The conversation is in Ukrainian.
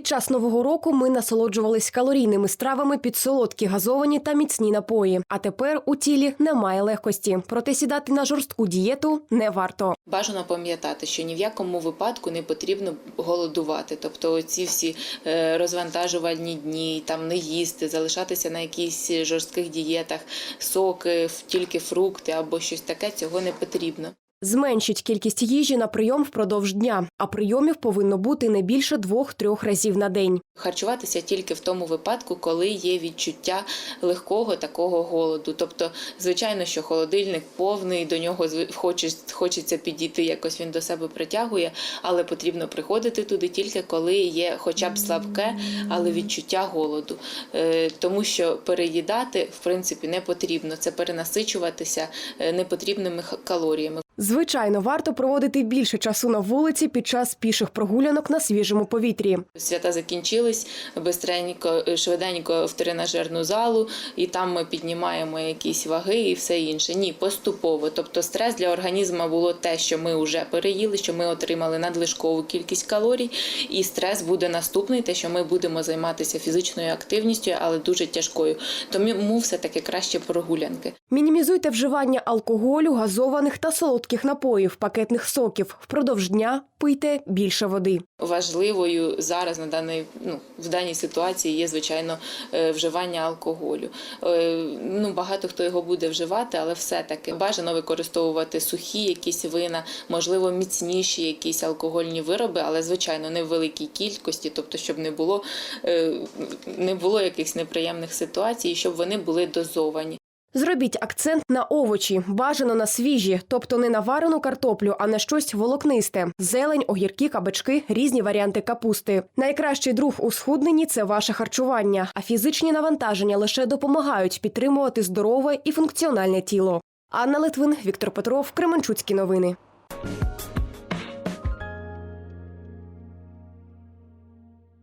Під час нового року ми насолоджувались калорійними стравами під солодкі газовані та міцні напої. А тепер у тілі немає легкості. Проте сідати на жорстку дієту не варто. Бажано пам'ятати, що ні в якому випадку не потрібно голодувати. Тобто ці всі е, розвантажувальні дні, там не їсти, залишатися на якихось жорстких дієтах, соки, тільки фрукти або щось таке, цього не потрібно. Зменшіть кількість їжі на прийом впродовж дня, а прийомів повинно бути не більше двох-трьох разів на день. Харчуватися тільки в тому випадку, коли є відчуття легкого такого голоду. Тобто, звичайно, що холодильник повний, до нього хочеться підійти, якось він до себе притягує, але потрібно приходити туди тільки коли є хоча б слабке, але відчуття голоду. Е, Тому що переїдати в принципі не потрібно. Це перенасичуватися е, непотрібними калоріями. Звичайно, варто проводити більше часу на вулиці під час піших прогулянок на свіжому повітрі. Свята закінчились бистренько, е, швиденько в тренажерну залу, і там ми піднімаємо якісь ваги і все інше. Ні, поступово. Тобто стрес для організму було те, що ми вже переїли, що ми отримали надлишкову кількість калорій, і стрес буде наступний, те, що ми будемо займатися фізичною активністю, але дуже тяжкою. Тому все таки краще прогулянки. Мінімізуйте вживання алкоголю, газованих та солодких напоїв, пакетних соків. Впродовж дня пийте більше води. Важливою зараз на даний ну в даній ситуації є звичайно е, вживання алкоголю. Е, Ну багато хто його буде вживати, але все таки бажано використовувати сухі якісь вина, можливо, міцніші якісь алкогольні вироби, але звичайно не в великій кількості, тобто, щоб не було е, не було якихось неприємних ситуацій, щоб вони були дозовані. Зробіть акцент на овочі, бажано на свіжі, тобто не на варену картоплю, а на щось волокнисте: зелень, огірки, кабачки, різні варіанти капусти. Найкращий друг у схудненні це ваше харчування, а фізичні навантаження лише допомагають підтримувати здорове і функціональне тіло. Анна Литвин, Віктор Петров, Кременчуцькі новини.